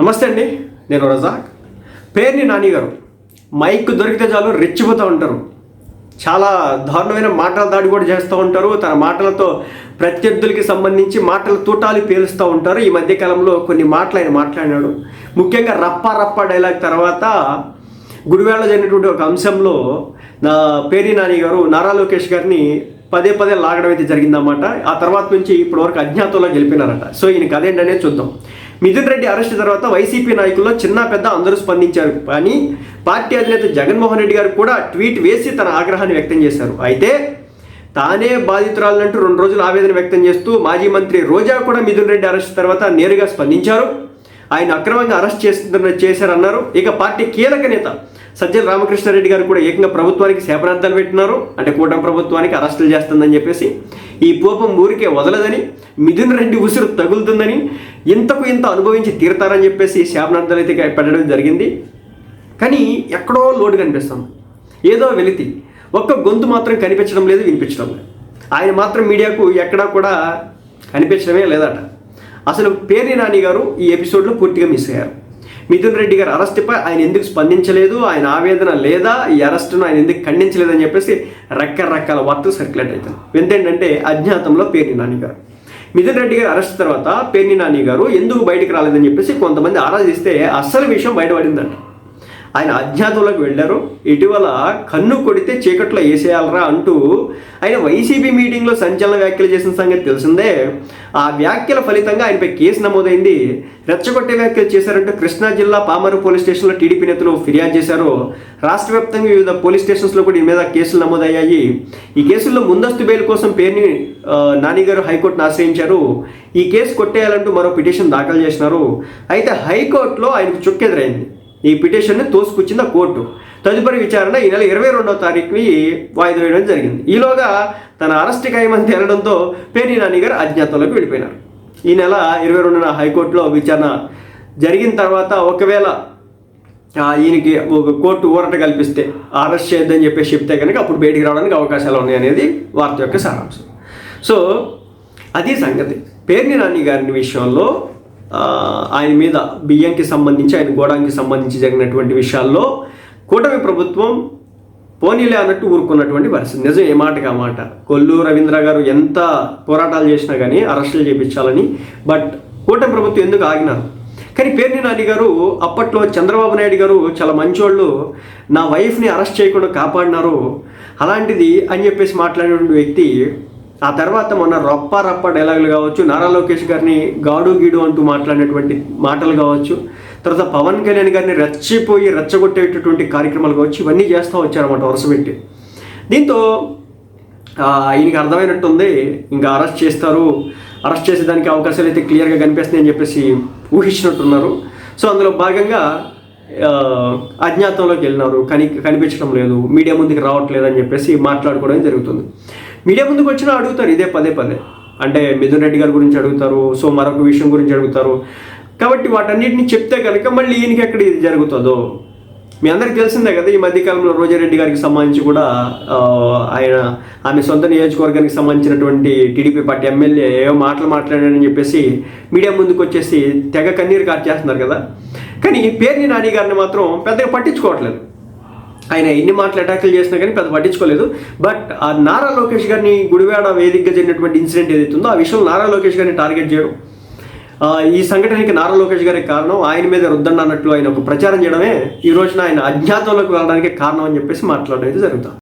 నమస్తే అండి నేను రజాక్. పేరుని నాని గారు మైక్ దొరికితే చాలు రెచ్చిపోతూ ఉంటారు. చాలా దారుణమైన మాటల దాడి కూడా చేస్తూ ఉంటారు. తన మాటలతో ప్రత్యర్థులకి సంబంధించి మాటల తూటాలు పేలుస్తూ ఉంటారు. ఈ మధ్యకాలంలో కొన్ని మాటలు ఆయన మాట్లాడినాడు. ముఖ్యంగా రప్ప రప్ప డైలాగ్ తర్వాత గుడివేళ జరిగినటువంటి ఒక అంశంలో నా పేరి నాని గారు నారా లోకేష్ గారిని పదే పదే లాగడం అయితే జరిగిందన్నమాట. ఆ తర్వాత నుంచి ఇప్పటివరకు అజ్ఞాతంలో గెలిపినారట. సో ఈయన కథ ఏంటనేది చూద్దాం. మిథున్ రెడ్డి అరెస్ట్ తర్వాత వైసీపీ నాయకుల్లో చిన్న పెద్ద అందరూ స్పందించారు. కానీ పార్టీ అధినేత జగన్మోహన్ రెడ్డి గారు కూడా ట్వీట్ వేసి తన ఆగ్రహాన్ని వ్యక్తం చేశారు. అయితే తానే బాధితురాలంటూ రెండు రోజులు ఆవేదన వ్యక్తం చేస్తూ మాజీ మంత్రి రోజా కూడా మిథున్ రెడ్డి అరెస్ట్ తర్వాత నేరుగా స్పందించారు. ఆయన అక్రమంగా అరెస్ట్ చేస్తున్న చేశారన్నారు. ఇక పార్టీ కీలక నేత సజ్జల రామకృష్ణారెడ్డి గారు కూడా ఏకంగా ప్రభుత్వానికి శాపనార్థాలు పెట్టినారు. అంటే కూటమి ప్రభుత్వానికి అరెస్టులు చేస్తుందని చెప్పేసి ఈ పూపం ఊరికే వదలదని మిథున్ రెడ్డి ఉసురు తగులుతుందని ఇంతకు ఇంత అనుభవించి తీరతారని చెప్పేసి శాపనార్థాలు అయితే పెట్టడం జరిగింది. కానీ ఎక్కడో లోటు కనిపిస్తుంది. ఏదో వెలితి. ఒక్క గొంతు మాత్రం కనిపించడం లేదు వినిపించడం లేదు. ఆయన మాత్రం మీడియాకు ఎక్కడా కూడా కనిపించడమే లేదట. అసలు పేర్ని నాని గారు ఈ ఎపిసోడ్లో పూర్తిగా మిస్ అయ్యారు. మిథున్ రెడ్డి గారు అరెస్ట్పై ఆయన ఎందుకు స్పందించలేదు ఆయన ఆవేదన లేదా ఈ అరెస్టును ఆయన ఎందుకు ఖండించలేదని చెప్పేసి రకరకాల వార్తలు సర్క్యులేట్ అవుతాయి ఎంతేంటంటే అజ్ఞాతంలో పేర్ని నాని గారు. మిథున్ రెడ్డి గారు అరెస్ట్ తర్వాత పేర్ని నాని గారు ఎందుకు బయటకు రాలేదని చెప్పేసి కొంతమంది ఆరాధిస్తే అస్సలు విషయం బయటపడిందంట. ఆయన అజ్ఞాతంలోకి వెళ్ళారు. ఇటీవల కన్ను కొడితే చీకట్లో వేసేయాలరా అంటూ ఆయన వైసీపీ మీటింగ్లో సంచలన వ్యాఖ్యలు చేసిన సంగతి తెలిసిందే. ఆ వ్యాఖ్యల ఫలితంగా ఆయనపై కేసు నమోదైంది. రెచ్చగొట్టే వ్యాఖ్యలు చేశారంటూ కృష్ణా జిల్లా పామరు పోలీస్ స్టేషన్లో టీడీపీ నేతలు ఫిర్యాదు చేశారు. రాష్ట్ర వ్యాప్తంగా వివిధ పోలీస్ స్టేషన్స్లో కూడా ఈ మీద కేసులు నమోదయ్యాయి. ఈ కేసుల్లో ముందస్తు బెయిల్ కోసం పేరుని నానిగారు హైకోర్టును ఆశ్రయించారు. ఈ కేసు కొట్టేయాలంటూ మరో పిటిషన్ దాఖలు చేసినారు. అయితే హైకోర్టులో ఆయనకు చుక్కెదురైంది. ఈ పిటిషన్ని తోసుకొచ్చింది ఆ కోర్టు. తదుపరి విచారణ ఈ నెల ఇరవై రెండవ తారీఖుని వాయిదా వేయడం జరిగింది. ఈలోగా తన అరెస్ట్ ఖాయమని తేలడంతో పేర్ని నాని గారు అజ్ఞాతంలోకి వెళ్ళిపోయినారు. ఈ నెల ఇరవై రెండున హైకోర్టులో విచారణ జరిగిన తర్వాత ఒకవేళ ఈయనకి ఒక కోర్టు ఊరట కల్పిస్తే అరెస్ట్ చేయొద్దని చెప్పేసి చెప్తే కనుక అప్పుడు బయటికి రావడానికి అవకాశాలు ఉన్నాయి అనేది వార్త యొక్క సారాంశం. సో అది సంగతి. పేర్ని నాని గారి విషయంలో ఆయన మీద బియ్యంకి సంబంధించి ఆయన గోడానికి సంబంధించి జరిగినటువంటి విషయాల్లో కూటమి ప్రభుత్వం పోనీలే అన్నట్టు ఊరుకున్నటువంటి పరిస్థితి. నిజం ఏ మాటకి ఆ మాట? కొల్లు రవీంద్ర గారు ఎంత పోరాటాలు చేసినా కానీ అరెస్టులు చేయించాలని బట్ కూటమి ప్రభుత్వం ఎందుకు ఆగినారు? కానీ పేర్ని నాని గారు అప్పట్లో చంద్రబాబు నాయుడు గారు చాలా మంచోళ్ళు నా వైఫ్ని అరెస్ట్ చేయకుండా కాపాడినారు అలాంటిది అని చెప్పేసి మాట్లాడిన వ్యక్తి ఆ తర్వాత మొన్న రప్ప రప్ప డైలాగులు కావచ్చు నారా లోకేష్ గారిని గాడు గీడు అంటూ మాట్లాడినటువంటి మాటలు కావచ్చు తర్వాత పవన్ కళ్యాణ్ గారిని రెచ్చిపోయి రెచ్చగొట్టేటటువంటి కార్యక్రమాలు కావచ్చు ఇవన్నీ చేస్తూ వచ్చారన్నమాట వరుస పెట్టి. దీంతో ఆయనకి ఈయనకి అర్థమైనట్టుంది ఇంకా అరెస్ట్ చేస్తారు అరెస్ట్ చేసేదానికి అవకాశాలు అయితే క్లియర్గా కనిపిస్తున్నాయని చెప్పేసి ఊహించినట్టున్నారు. సో అందులో భాగంగా అజ్ఞాతంలోకి వెళ్ళినారు కని కనిపించడం లేదు మీడియా ముందుకు రావట్లేదు అని చెప్పేసి మాట్లాడుకోవడం జరుగుతుంది. మీడియా ముందుకు వచ్చినా అడుగుతారు ఇదే పదే పదే. అంటే మిథున్ రెడ్డి గారి గురించి అడుగుతారు సో మరొక విషయం గురించి అడుగుతారు. కాబట్టి వాటన్నిటిని చెప్తే కనుక మళ్ళీ ఈయనకి ఎక్కడ ఇది జరుగుతుందో? మీ అందరికి తెలిసిందే కదా ఈ మధ్యకాలంలో రోజారెడ్డి గారికి సంబంధించి కూడా ఆయన ఆమె సొంత నియోజకవర్గానికి సంబంధించినటువంటి టీడీపీ పార్టీ ఎమ్మెల్యే ఏవో మాటలు మాట్లాడాడని చెప్పేసి మీడియా ముందుకు వచ్చేసి తెగ కన్నీరు కార్చేస్తున్నారు కదా. కానీ పేర్ని నాని గారిని మాత్రం పెద్దగా పట్టించుకోవట్లేదు. ఆయన ఎన్ని మాటలు అటాకులు చేసినా కానీ పెద్ద పట్టించుకోలేదు. బట్ ఆ నారా లోకేష్ గారిని గుడివాడ వేదికగా జరిగినటువంటి ఇన్సిడెంట్ ఏదైతే ఉందో ఆ విషయం నారా లోకేష్ గారిని టార్గెట్ చేయడం. ఈ సంఘటనకి నారా లోకేష్ గారికి కారణం ఆయన మీద రుద్దండి అన్నట్లు ఆయన ఒక ప్రచారం చేయడమే. ఈ రోజున ఆయన అజ్ఞాతంలోకి వెళ్ళడానికి కారణం అని చెప్పేసి మాట్లాడడం అయితే జరుగుతుంది.